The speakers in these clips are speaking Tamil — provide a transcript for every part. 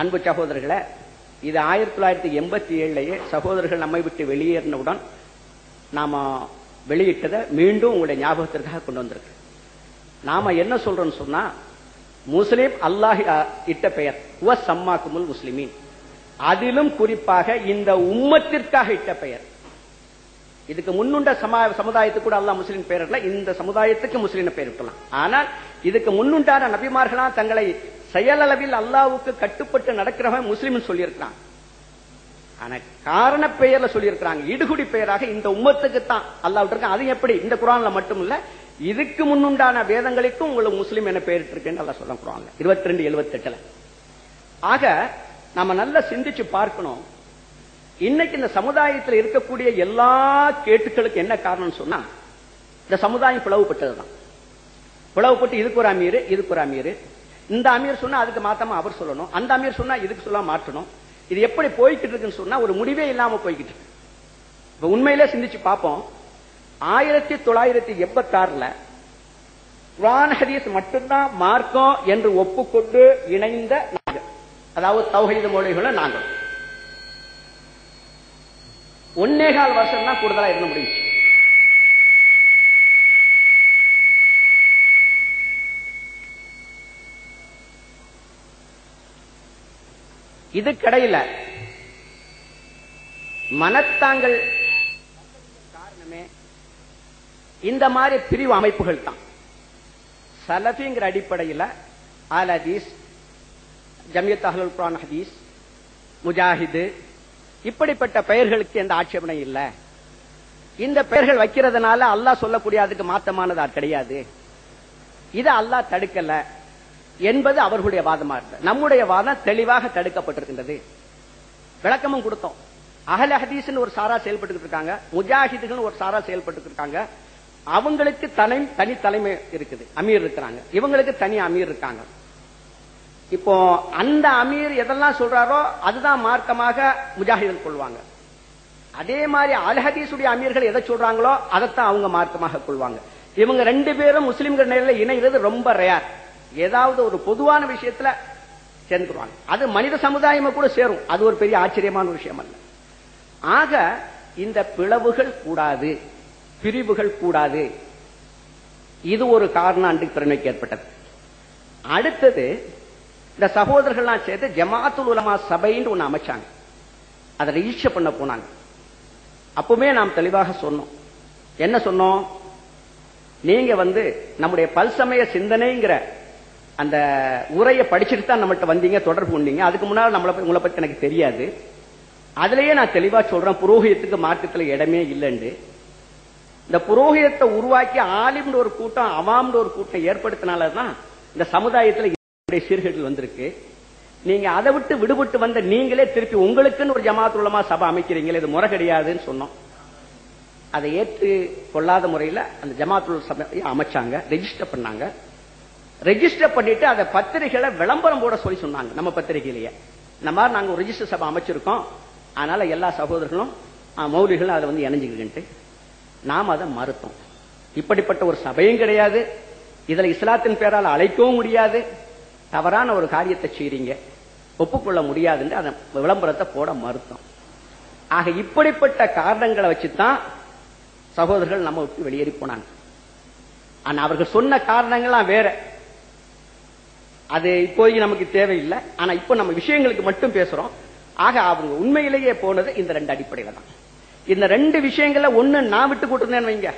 அன்பு சகோதரர்களை இது ஆயிரத்தி தொள்ளாயிரத்தி எண்பத்தி ஏழுலயே சகோதரர்கள் நம்மை விட்டு வெளியேறினவுடன் நாம வெளியிட்டதை மீண்டும் உங்களுடைய ஞாபகத்திற்காக கொண்டு வந்திருக்கு. நாம என்ன சொல்றோம்னு சொன்னா முஸ்லிம் அல்லாஹ் இட்ட பெயர் உவ சம்மாக்குமுல் முஸ்லிமீன். அதிலும் குறிப்பாக இந்த உம்மத்திற்காக இட்ட பெயர். இதுக்கு முன்னுண்ட சமா சமுதாயத்துக்கு கூட அல்லாஹ் முஸ்லீம் பெயர் இந்த சமுதாயத்துக்கு முஸ்லீம் பெயர் விட்டலாம் ஆனால் இதுக்கு முன்னுண்டான நபிமார்களா தங்களை செயலளவில் அல்லாவுக்கு கட்டுப்பட்டு நடக்கிறவன் முஸ்லீம் சொல்லியிருக்கிறான். ஆனா காரண பெயர்ல சொல்லியிருக்கிறாங்க. இடுகுடி பெயராக இந்த உம்மத்துக்கு தான் அல்லாஹ் இருக்கான் அது எப்படி? இந்த குரான்ல மட்டும் இல்ல இதுக்கு முன்னுண்டான வேதங்களுக்கும் உங்களுக்கு முஸ்லீம் என பெயரிட்டிருக்கேன்னு அல்லாஹ் சொல்ல குரான்ல. இருபத்தி ரெண்டு எழுபத்தி எட்டுல ஆக நாம நல்லா சிந்திச்சு பார்க்கணும். இன்னைக்கு இந்த சமுதாயத்தில் இருக்கக்கூடிய எல்லா கேட்டுக்களுக்கு என்ன காரணம் சொன்னா இந்த சமுதாயம் பிளவுபட்டதுதான். பிளவுபட்டு இதுக்கு ஒரு அமீர் இதுக்கு ஒரு அமீர் இந்த அமீர் சொன்னா அதுக்கு மாத்தாம அவர் சொல்லணும். அந்த அமீர் சொன்னா இதுக்கு சொல்ல மாற்றணும். இது எப்படி போய்கிட்டு இருக்குன்னு சொன்னா ஒரு முடிவே இல்லாம போய்கிட்டு இருக்கு. இப்ப உண்மையிலே சிந்திச்சு பார்ப்போம். ஆயிரத்தி தொள்ளாயிரத்தி எண்பத்தி ஆறுல குரான் ஹதீஸ் மட்டும்தான் மார்க்கம் என்று ஒப்புக்கொண்டு இணைந்த நாங்கள். அதாவது தௌஹீது மொழிகளும் நாங்கள். ஒன்னேகால் வருஷம் தான் கூடுதலா இருந்த முடியும் இதுக்கிடையில மனத்தாங்கள் காரணமே இந்த மாதிரி பிரிவு அமைப்புகள் தான். சலஃபிங்கிற அடிப்படையில் ஆல் ஹதீஸ் ஜமியத் அஹ்லுல் குரான் ஹதீஸ் முஜாஹிது இப்படிப்பட்ட பெயர்களுக்கு எந்த ஆட்சேபனை இல்லை. இந்த பெயர்கள் வைக்கிறதுனால அல்லாஹ் சொல்லக்கூடிய அதுக்கு மாத்தமானது அது கிடையாது. இதை அல்லாஹ் தடுக்கல. என்பது அவர்களுடைய வாதமா இருக்கு நம்முடைய வாதம் தெளிவாக தடுக்கப்பட்டிருக்கின்றது. விளக்கமும் கொடுத்தோம். அகல் ஹதீஸ்னு ஒரு சாரா செயல்பட்டு இருக்காங்க. முஜாஹிதுகள் ஒரு சாரா செயல்பட்டு இருக்காங்க. அவங்களுக்கு தனி தனி தலைமை இருக்குது. அமீர் இருக்கிறாங்க. இவங்களுக்கு தனி அமீர் இருக்காங்க. இப்போ அந்த அமீர் எதெல்லாம் சொல்றாரோ அதுதான் மார்க்கமாக முஜாஹிதன் கொள்வாங்க. அதே மாதிரி அல்ஹதீஸுடைய அமீர்கள் எதை சொல்றாங்களோ அதைத்தான் அவங்க மார்க்கமாக கொள்வாங்க. இவங்க ரெண்டு பேரும் முஸ்லிம்கள் நிலையில இணைகிறது ரொம்ப ரேர் ஏதாவது ஒரு பொதுவான விஷயத்துல சேர்ந்துருவாங்க. அது மனித சமுதாயமா கூட சேரும். அது ஒரு பெரிய ஆச்சரியமான விஷயம் அல்ல. ஆக இந்த பிளவுகள் கூடாது. பிரிவுகள் கூடாது. இது ஒரு காரணம் அன்று திறமைக்கு ஏற்பட்டது. அடுத்தது இந்த சகோதரர்கள்லாம் சேர்த்து ஜமாத்துல் உலமா சபைன்னு ஒண்ணு அமைச்சாங்க. அதை ரிஜிஸ்டர் பண்ண போனாங்க. அப்பவுமே நாம் தெளிவாக சொன்னோம். என்ன சொன்னோம்? நீங்க வந்து நம்முடைய பல்சமய சிந்தனைங்கிற அந்த உரையை படிச்சுட்டு தான் நம்மகிட்ட வந்தீங்க தொடர்பு கொண்டீங்க. அதுக்கு முன்னால் நம்மளை உங்களை பத்தி எனக்கு தெரியாது. அதுலயே நான் தெளிவா சொல்றேன் புரோகிதத்துக்கு மார்க்கத்துல இடமே இல்லைன்னு இந்த புரோகிதத்தை உருவாக்கி ஆலிம்னு ஒரு கூட்டம் அவாம்னு ஒரு கூட்டம் ஏற்படுத்தினாலதான் இந்த சமுதாயத்துல சீர்கேடு வந்திருக்கு. நீங்க அதை விட்டு விடுபட்டு வந்த நீங்களே திருப்பி உங்களுக்குன்னு ஒரு ஜமாத் உலமா சபை அமைக்கிறீங்களே இது முறை கிடையாதுன்னு சொன்னோம். அதை ஏற்று கொள்ளாத முறையில அந்த ஜமாத்துல் சபையை அமைச்சாங்க ரெஜிஸ்டர் பண்ணாங்க. ரெஜிஸ்டர் பண்ணிட்டு அதை பத்திரிகைகளை விளம்பரம் போட சொல்லி சொன்னாங்க நம்ம பத்திரிகையிலேயே. இந்த மாதிரி நாங்க ஒரு ரிஜிஸ்டர் சபை அமைச்சிருக்கோம். அதனால எல்லா சகோதரர்களும் மௌலிகளும் அதை வந்து இணைஞ்சுக்கிட்டு நாம் அதை மறுத்தோம். இப்படிப்பட்ட ஒரு சபையும் கிடையாது. இதுல இஸ்லாத்தின் பேரால் அழைக்கவும் முடியாது. தவறான ஒரு காரியத்தை செய்றீங்க. ஒப்புக்கொள்ள முடியாதுன்னு அதை விளம்பரத்தை போட மறுத்தோம். ஆக இப்படிப்பட்ட காரணங்களை வச்சுதான் சகோதரர்கள் நம்ம விட்டு வெளியேறி போனாங்க. ஆனா அவர்கள் சொன்ன காரணங்கள்லாம் வேற. அது இப்போதைக்கு நமக்கு தேவையில்லை. ஆனா இப்போ நம்ம விஷயங்களுக்கு மட்டும் பேசுறோம். ஆக அவங்க உண்மையிலேயே போனது இந்த ரெண்டு அடிப்படையில தான். இந்த ரெண்டு விஷயங்கள்ல ஒண்ணு நான் விட்டு கொடுத்தேன்னு வைங்க.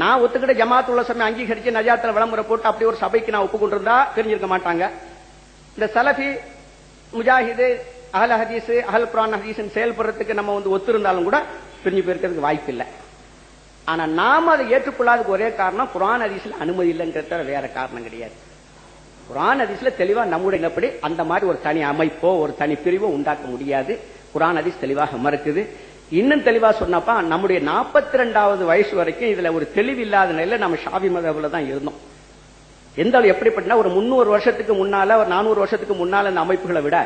நான் ஒத்துக்கிட்ட ஜமாத் உள்ள சமயம் அங்கீகரிச்சு நஜாத்துல விளம்பரம் போட்டு அப்படி ஒரு சபைக்கு நான் ஒப்புக்கொண்டிருந்தா தெரிஞ்சிருக்க மாட்டாங்க. இந்த சலஃபி முஜாஹிது அஹல் ஹதீஸ் அஹல் குரான் ஹதீஸ் செயல்படுறதுக்கு நம்ம வந்து ஒத்திருந்தாலும் கூட பிரிஞ்சு போயிருக்கிறதுக்கு வாய்ப்பு இல்லை. ஆனா நாம அதை ஏற்றுக்கொள்ளாததுக்கு ஒரே காரணம் குரான் ஹதீஸ்ல அனுமதி இல்லைங்கிறது வேற காரணம் கிடையாது. குரான் அதிசல தெளிவா நம்முடைய இனப்படி அந்த மாதிரி ஒரு தனி அமைப்போ ஒரு தனி பிரிவோ உண்டாக்க முடியாது. குரான் ஹதீஸ் தெளிவாக மறுக்குது. இன்னும் தெளிவா சொன்னப்பா நம்முடைய நாற்பத்தி ரெண்டாவது வயசு வரைக்கும் இதுல ஒரு தெளிவு இல்லாத நிலையில நம்ம ஷாபி மதபுல தான் இருந்தோம். எந்த அளவு எப்படிப்பட்டனா ஒரு முன்னூறு வருஷத்துக்கு முன்னால ஒரு நானூறு வருஷத்துக்கு முன்னால இந்த அமைப்புகளை விட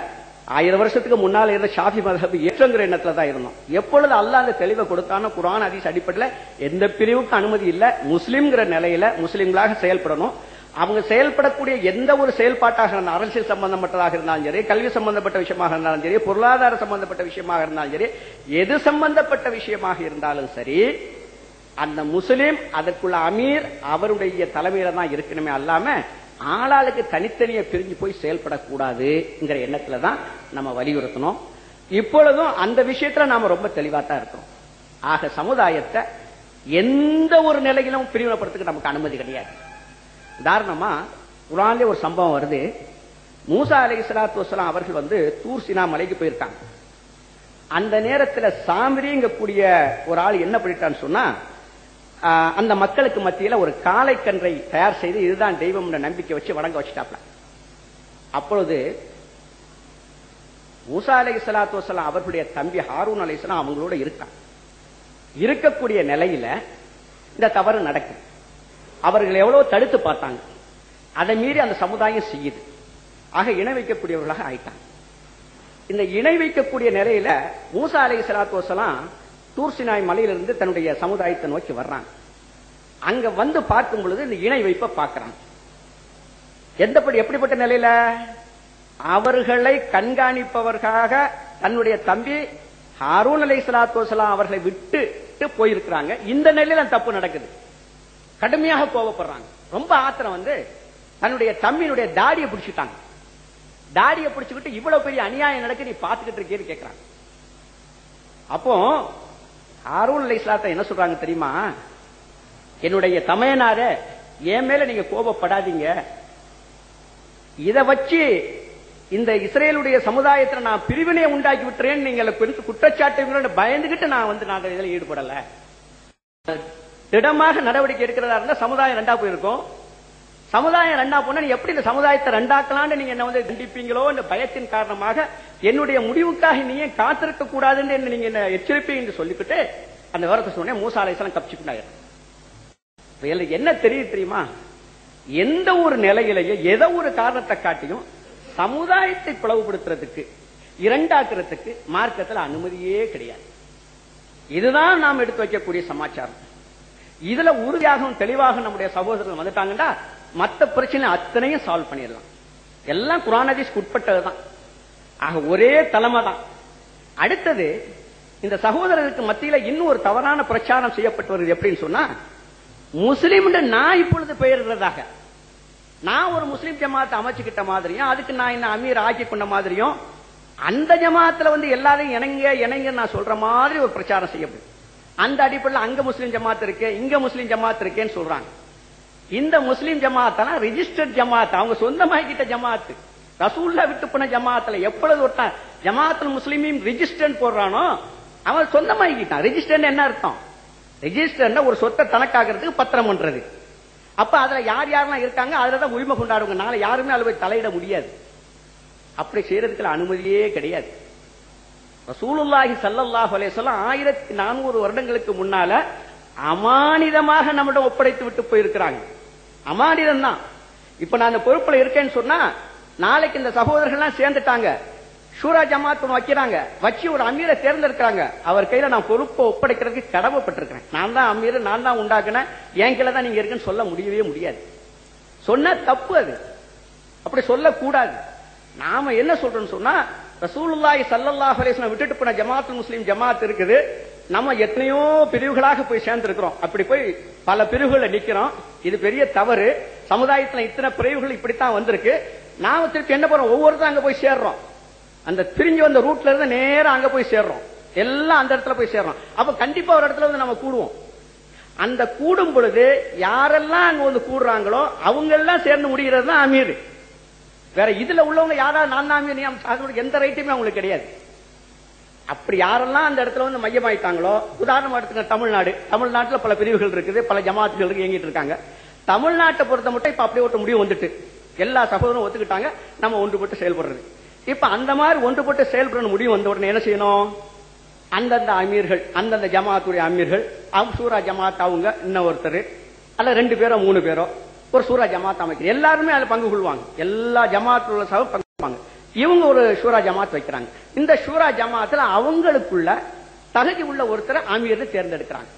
ஆயிரம் வருஷத்துக்கு முன்னால இருந்த ஷாஃபி மதஹப் ஏற்றங்கிற எண்ணத்துல தான் இருந்தோம். எப்பொழுது அல்லாஹ் அந்த தெளிவை கொடுத்தானோ குரான் ஹதீஸ் அடிப்படையில் எந்த பிரிவுக்கும் அனுமதி இல்ல முஸ்லீம்ங்கிற நிலையில முஸ்லிம்களாக செயல்படணும். அவங்க செயல்படக்கூடிய எந்த ஒரு செயல்பாட்டாக இருந்தாலும் அரசியல் சம்பந்தப்பட்டதாக இருந்தாலும் சரி கல்வி சம்பந்தப்பட்ட விஷயமாக இருந்தாலும் சரி பொருளாதார சம்பந்தப்பட்ட விஷயமாக இருந்தாலும் சரி எது சம்பந்தப்பட்ட விஷயமாக இருந்தாலும் சரி அந்த முஸ்லிம் அதற்குள்ள அமீர் அவருடைய தலைமையில தான் இருக்கணுமே அல்லாம ஆளாளுக்கு தனித்தனியே பிரிஞ்சு போய் செயல்படக்கூடாதுங்கிற எண்ணத்துல தான் நம்ம வலியுறுத்தணும். இப்பொழுதும் அந்த விஷயத்துல நாம ரொம்ப தெளிவா தான் இருக்கிறோம் ஆக சமுதாயத்தை எந்த ஒரு நிலையிலும் பிரிவினப்படுத்துக்கு நமக்கு அனுமதி கிடையாது. உதாரணமா குரான்ல ஒரு சம்பவம் வருது. மூசா அலை சலாத்து வசலாம் அவர்கள் வந்து தூர் சினா மலைக்கு போயிருக்காங்க. அந்த நேரத்துல சாமிரிங்கக்கூடிய ஒரு ஆள் என்ன பண்ணிட்டான்னு சொன்னா ஆஹ், அந்த மக்களுக்கு மத்தியில ஒரு காளைக்கன்றை தயார் செய்து இதுதான் தெய்வம் நம்பிக்கை வச்சு வணங்க வச்சுட்டாப்ல. அப்பொழுது மூசா அலை சலாத்து வசலாம் அவர்களுடைய தம்பி ஹாரூன் அலை அவங்களோட இருக்கான். இருக்கக்கூடிய நிலையில இந்த தவறு நடக்குது. அவர்கள் எவ்வளவு தடுத்து பார்த்தாங்க. அதை மீறி அந்த சமுதாயம் செய்யுது. ஆக இணை வைக்கக்கூடியவர்களாக ஆயிட்டாங்க. இந்த இணை வைக்கக்கூடிய நிலையில மூசா அலை சலாத்து வசலாம் தூர்சினாய் மலையிலிருந்து தன்னுடைய சமுதாயத்தை நோக்கி வர்றாங்க. அங்க வந்து பார்க்கும் பொழுது இந்த இணை வைப்ப பார்க்கிறாங்க. எந்தபடி எப்படிப்பட்ட நிலையில? அவர்களை கண்காணிப்பவர்களாக தன்னுடைய தம்பி ஹாரூன் அலை சலாத்து வசலாம் அவர்களை விட்டு போயிருக்கிறாங்க. இந்த நிலையில தப்பு நடக்குது. கடுமையாக கோவப்படுறாங்க. ரொம்ப ஆத்திரம் வந்து தன்னுடைய தம்மியினுடைய தாடியை பிடிச்சிட்டாங்க. தாடியை பிடிச்சுக்கிட்டு இவ்வளவு பெரிய அநியாயம் நடக்கு நீ பாத்துக்கிட்டு இருக்கேன்னு கேட்கிறாங்க அப்போ ஹாரூன் அலை என்ன சொல்றாங்க தெரியுமா? என்னுடைய தமையனார என் மேல நீங்க கோபப்படாதீங்க. இத வச்சு இந்த இஸ்ரேலுடைய சமுதாயத்துல நான் பிரிவினையை உண்டாக்கி விட்டுறேன் நீங்க குறித்து குற்றச்சாட்டு பயந்துகிட்டு நான் வந்து நாங்கள் இதுல ஈடுபடல. திடமாக நடவடிக்கை எடுக்கிறதா இருந்தா சமுதாயம் ரெண்டா போயிருக்கும். சமுதாயம் ரெண்டா போனா நீ எப்படி இந்த சமுதாயத்தை ரெண்டாக்கலாம்னு நீங்க என்ன வந்து கண்டிப்பீங்களோ என்ற பயத்தின் காரணமாக என்னுடைய முடிவுக்காக நீ ஏன் காத்திருக்க கூடாதுன்னு என்ன நீங்க என்ன எச்சரிப்பீங்க என்று சொல்லிக்கிட்டு அந்த விவரத்தை சொன்னேன் மூசா அலைசலாம் கப்பிச்சுக்கிட்டாங்க என்ன தெரியுது தெரியுமா? எந்த ஒரு நிலையிலேயே ஏதோ ஒரு காரணத்தை காட்டியும் சமுதாயத்தை பிளவுபடுத்துறதுக்கு இரண்டாக்குறதுக்கு மார்க்கத்தில் அனுமதியே கிடையாது. இதுதான் நாம் எடுத்து வைக்கக்கூடிய சமாச்சாரம். இதுல உறுதியாகவும் தெளிவாக நம்முடைய சகோதரர்கள் வந்துட்டாங்கன்னா மத்த பிரச்சனை அத்தனையும் சால்வ் பண்ணிடலாம். எல்லாம் குரானதிஸ்க்கு உட்பட்டதுதான். ஆக ஒரே தலைமை தான் அடுத்தது இந்த சகோதரருக்கு மத்தியில இன்னும் ஒரு தவறான பிரச்சாரம் செய்யப்பட்டு வருது எப்படின்னு சொன்னா முஸ்லீம் நான் இப்பொழுது பெயர்கிறதாக நான் ஒரு முஸ்லீம் ஜமாத்தை அமைச்சுக்கிட்ட மாதிரியும் அதுக்கு நான் என்ன அமீர் ஆக்கி கொண்ட மாதிரியும் அந்த ஜமாத்துல வந்து எல்லாரையும் இணங்க இணங்க நான் சொல்ற மாதிரி ஒரு பிரச்சாரம் செய்யப்படும் அந்த அடிப்படையில் அங்க முஸ்லீம் ஜமாத் இருக்கு இங்க முஸ்லீம் ஜமாத் இருக்கேன்னு சொல்றாங்க. இந்த முஸ்லீம் ஜமாத்னா ரிஜிஸ்டர்ட் ஜமாத் அவங்க சொந்தமாக்கிட்ட ஜமாத்து. ரசூல்லா விட்டு போன ஜமாத்துல எப்பொழுது ஒருத்தன் ஜமாத்துல முஸ்லீமையும் ரிஜிஸ்டர் போடுறானோ அவன் சொந்தமாக்கிட்டான் ரிஜிஸ்டர் என்ன அர்த்தம்? ரெஜிஸ்டர்னா ஒரு சொத்தை தனக்காகிறதுக்கு பத்திரம் பண்றது. அப்ப அதுல யார் யாரெல்லாம் இருக்காங்க அதுலதான் உரிமை கொண்டாடுவாங்க. நாளை யாருமே அளவு தலையிட முடியாது. அப்படி செய்யறதுக்கு அனுமதியே கிடையாது. ரசூலுல்லாஹி ஸல்லல்லாஹு அலேசல்லாம் ஆயிரத்தி நானூறு வருடங்களுக்கு முன்னால அமானிதமாக நம்மிடம் ஒப்படைத்து விட்டு போயிருக்கிறாங்க. அமானிதம் தான் இப்ப நான் அந்த பொறுப்புல இருக்கேன்னு சொன்னா நாளைக்கு இந்த சகோதரர்கள்லாம் சேர்ந்துட்டாங்க. ஷூரா ஜமாத் வைக்கிறாங்க. வச்சு ஒரு அமீரை தேர்ந்தெடுக்கிறாங்க. அவர் கையில நான் பொறுப்பை ஒப்படைக்கிறதுக்கு கடமைப்பட்டிருக்கிறேன். நான் தான் அமீர் நான் தான் உண்டாக்குனேன் என் கீழே தான் நீங்க இருக்குன்னு சொல்ல முடியவே முடியாது. சொன்ன தப்பு அது. அப்படி சொல்லக்கூடாது. நாம என்ன சொல்றோம்னு சொன்னா ரசூலுல்லாய் சல்லல்லாஹ் அலைஹி விட்டுட்டு போன ஜமாத்துல் முஸ்லீம் ஜமாத் இருக்குது. நம்ம எத்தனையோ பிரிவுகளாக போய் சேர்ந்திருக்கிறோம். அப்படி போய் பல பிரிவுகளை நிக்கிறோம். இது பெரிய தவறு. சமுதாயத்துல இத்தனை பிரிவுகள் இப்படித்தான் வந்திருக்கு. நாம திருப்பி என்ன பண்றோம் ஒவ்வொருத்தரும் அங்க போய் சேர்றோம். அந்த பிரிஞ்சு வந்த ரூட்ல இருந்து நேரம் அங்க போய் சேர்றோம். எல்லாம் அந்த இடத்துல போய் சேர்றோம். அப்ப கண்டிப்பா ஒரு இடத்துல வந்து நம்ம கூடுவோம். அந்த கூடும் பொழுது யாரெல்லாம் அங்க வந்து கூடுறாங்களோ அவங்க எல்லாம் சேர்ந்து முடிகிறது தான் அமீர். வேற இதுல உள்ளவங்க யாரா நான் தான் எந்த ரைட்டுமே அவங்களுக்கு கிடையாது. அப்படி யாரெல்லாம் அந்த இடத்துல வந்து மையமாயிட்டாங்களோ உதாரணம் எடுத்துக்க தமிழ்நாடு. தமிழ்நாட்டுல பல பிரிவுகள் இருக்குது பல ஜமாத்துகள் இயங்கிட்டு இருக்காங்க. தமிழ்நாட்டை பொறுத்த மட்டும் இப்ப அப்படியே ஒரு முடிவு வந்துட்டு. எல்லா சகோதரரும் ஒத்துக்கிட்டாங்க நம்ம ஒன்றுபட்டு செயல்படுறது. இப்ப அந்த மாதிரி ஒன்றுபட்டு செயல்படணும் முடிவு வந்த உடனே என்ன செய்யணும்? அந்தந்த அமீர்கள் அந்தந்த ஜமாத்துடைய அமீர்கள் அவங்க சூரா ஜமாத் அவங்க இன்னொருத்தர் அல்ல ரெண்டு பேரோ மூணு பேரோ ஒரு சூரா ஜமாத் அமைக்கிறது. எல்லாருமே அதுல பங்கு கொள்வாங்க. எல்லா ஜமாத்துல உள்ள சபை பங்கு கொள்வாங்க. இவங்க ஒரு ஷூரா ஜமாத் வைக்கிறாங்க. இந்த ஷூரா ஜமாத்துல அவங்களுக்குள்ள தகுதி உள்ள ஒருத்தரை அமீர் தேர்ந்தெடுக்கிறாங்க.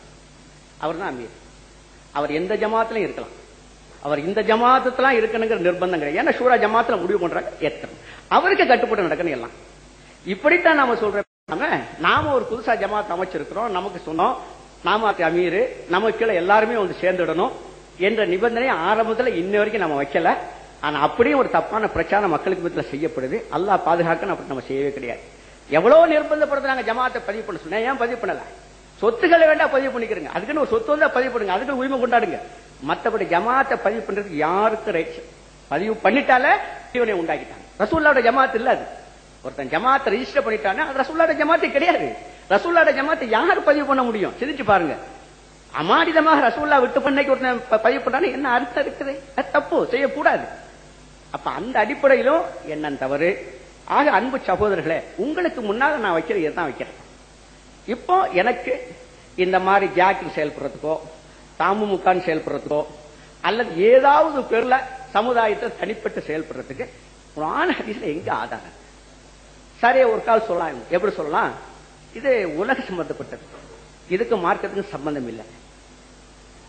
அவர் தான் அமீர். அவர் எந்த ஜமாத்திலும் இருக்கலாம். அவர் இந்த ஜமாத்துலாம் இருக்கணுங்கிற நிர்பந்தம் கிடையாது. ஏன்னா ஷூரா ஜமாத்துல முடிவு பண்றாங்க ஏற்கனவே அவருக்கு கட்டுப்பட்டு நடக்கணும் எல்லாம். இப்படித்தான் நாம சொல்றோம். நாம ஒரு புதுசா ஜமாத் அமைச்சிருக்கிறோம். நமக்கு சொன்னோம் நாம அமீர் நமக்கு கீழே எல்லாருமே வந்து சேர்ந்துடணும். என்ற நிபந்தனை ஆரம்பத்தில் இன்ன வரைக்கும் நம்ம வைக்கல. ஆனா அப்படியும் ஒரு தப்பான பிரச்சாரம் மக்களுக்கு மத்தியில் செய்யப்படுது. அல்லா பாதுகாக்க அப்படி நம்ம செய்யவே கிடையாது. எவ்வளவு நிர்பந்தப்படுத்துறாங்க ஜமாத்தை பதிவு பண்ண சொன்னேன் ஏன் பதிவு பண்ணல? சொத்துக்களை வேண்டா பதிவு பண்ணிக்கிறங்க. அதுக்குன்னு ஒரு சொத்து வந்தா பதிவு பண்ணுங்க. அதுக்கு உரிமை கொண்டாடுங்க. மற்றபடி ஜமாத்தை பதிவு பண்றதுக்கு யாருக்கு ரைட்ஸ் பதிவு பண்ணிட்டாலே இவனை உண்டாக்கிட்டாங்க. ரசூல்லாவோட ஜமாத் இல்ல அது. ஒருத்தன் ஜமாத்தை ரெஜிஸ்டர் பண்ணிட்டானே அது ரசூல்லாட ஜமாத்தே கிடையாது. ரசூல்லாட ஜமாத்தை யார் பதிவு பண்ண முடியும்? சிந்திச்சு பாருங்க. அமானிதமாக ரசூல்லா விட்டு பண்ணைக்கு ஒருத்தன் பதிவு பண்ணானே என்ன அர்த்தம் இருக்குது? அது தப்பு செய்யக்கூடாது. அப்ப அந்த அடிப்படையிலும் என்ன தவறு. ஆக அன்பு சகோதரர்களே உங்களுக்கு முன்னாக நான் வைக்கிறது இதுதான் வைக்கிறேன். இப்போ எனக்கு இந்த மாதிரி ஜாக்கிங் செயல்படுறதுக்கோ தாமுமுகான்னு செயல்படுறதுக்கோ அல்லது ஏதாவது பேர்ல சமுதாயத்தை தனிப்பட்டு செயல்படுறதுக்கு குர்ஆன் ஹதீஸ்ல எங்க ஆதாரம்? சரி ஒரு கால் சொல்லலாம் எப்படி சொல்லலாம்? இது உலக சம்பந்தப்பட்டது. இதுக்கு மார்க்கத்துக்கு சம்பந்தம் இல்லை.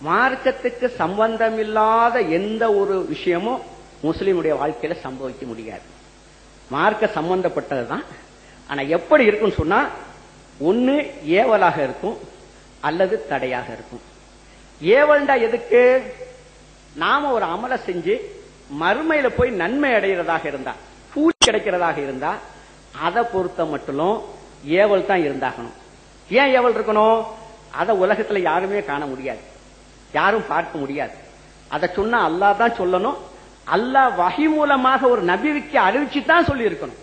மார்க்கத்துக்கு சம்பந்தம் இல்லாத எந்த ஒரு விஷயமும் முஸ்லீமுடைய வாழ்க்கையில சம்பவிக்க முடியாது. மார்க்க சம்பந்தப்பட்டதுதான். ஆனா எப்படி இருக்கும்னு சொன்னா ஒன்னு ஏவலாக இருக்கும் அல்லது தடையாக இருக்கும். ஏவல்டா எதுக்கு? நாம ஒரு அமலை செஞ்சு மறுமையில போய் நன்மை அடைகிறதாக இருந்தா கூலி கிடைக்கிறதாக இருந்தா அதை பொறுத்த மட்டும் ஏவல் தான் இருந்தாகணும். ஏன் ஏவல் இருக்கணும்? அதை உலகத்துல யாருமே காண முடியாது. யாரும் பார்க்க முடியாது. அதை சொன்னா அல்லாஹ் தான் சொல்லணும். அல்லாஹ் வகி மூலமாக ஒரு நபிக்கு அறிவிச்சு தான் சொல்லி இருக்கணும்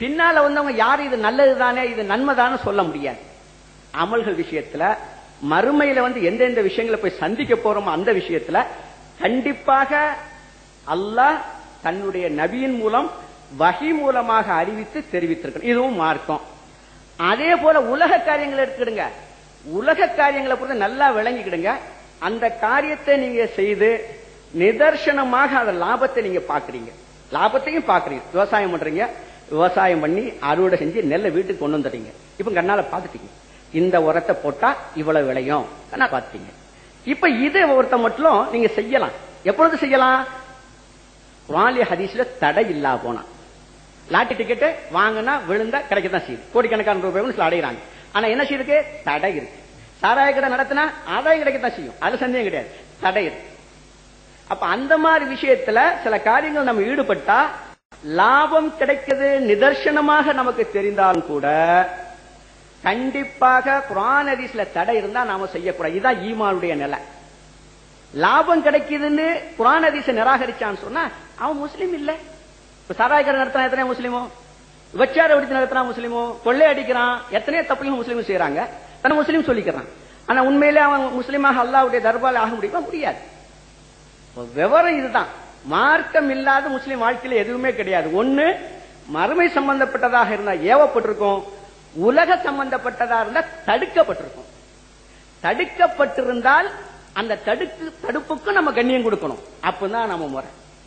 பின்னால வந்தவங்க யாரு? இது நல்லது தானே இது நன்மை தானே சொல்ல முடியாது. அமல்கள் விஷயத்துல மறுமையில வந்து எந்தெந்த விஷயங்களை போய் சந்திக்க போறோமோ அந்த விஷயத்துல கண்டிப்பாக அல்லாஹ் தன்னுடைய நபியின் மூலம் வகி மூலமாக அறிவித்து தெரிவித்திருக்கணும். இதுவும் மார்க்கம். அதே போல உலக காரியங்களை எடுத்துக்கிடுங்க. உலக காரியங்களை பொறுத்து நல்லா விளங்கிக்கிடுங்க. அந்த காரியத்தை நீங்க செய்து நிதர்சனமாக அந்த லாபத்தை நீங்க பாக்குறீங்க லாபத்தையும் பாக்குறீங்க விவசாயம் பண்றீங்க. விவசாயம் பண்ணி அறுவடை செஞ்சு நெல்லை வீட்டுக்கு கொண்டு வந்துட்டீங்க. இப்ப கண்ணால பாத்துட்டீங்க இந்த உரத்தை போட்டா இவ்வளவு விளையும் பாத்தீங்க பாத்துட்டீங்க இப்ப இது ஒருத்த மட்டும் நீங்க செய்யலாம். எப்பொழுது செய்யலாம்? குரானிய ஹதீஸ்ல தடை இல்லா போனா. லாட்டி டிக்கெட் வாங்கினா விழுந்தா கிடைக்கத்தான் செய்யுது கோடிக்கணக்கான ரூபாய் அடையிறாங்க. அடைகிறாங்க ஆனா என்ன செய்யுது? தடை இருக்கு. சாராய கடை நடத்தினா ஆதாயம் கிடைக்கத்தான் செய்யும். அது சந்தேகம் கிடையாது. தடை அப்ப அந்த மாதிரி விஷயத்துல சில காரியங்கள் நம்ம ஈடுபட்டா லாபம் கிடைக்கிறது நிதர்சனமாக நமக்கு தெரிந்தாலும் கூட கண்டிப்பாக குரான் ஹதீஸ்ல தடை இருந்தா நாம செய்யக்கூடாது. இதுதான் ஈமானுடைய நிலை. லாபம் கிடைக்குதுன்னு குரான் ஹதீஸை நிராகரிச்சான்னு சொன்னா அவன் முஸ்லீம் இல்ல. இப்ப சாராய கடை நடத்தினா எத்தனை முஸ்லீமோ? விபச்சார அடித்து நடத்தினா முஸ்லீமோ? கொள்ளை அடிக்கிறான். எத்தனையோ தப்புலையும் முஸ்லீமும் செய்யறாங்க தன்னை முஸ்லீம் சொல்லிக்கிறான். ஆனா உண்மையிலே அவன் முஸ்லீமாக அல்லாவுடைய தர்பால் ஆக முடியுமா? முடியாது. விவரம் இதுதான். மார்க்கம் இல்லாத முஸ்லீம் வாழ்க்கையில எதுவுமே கிடையாது. ஒண்ணு மறுமை சம்பந்தப்பட்டதாக இருந்தா ஏவப்பட்டிருக்கும். உலக சம்பந்தப்பட்டதா இருந்தா தடுக்கப்பட்டிருக்கும். தடுக்கப்பட்டிருந்தால் அந்த தடுக்கு தடுப்புக்கு நம்ம கண்ணியம் கொடுக்கணும். அப்பதான் நம்ம முறை.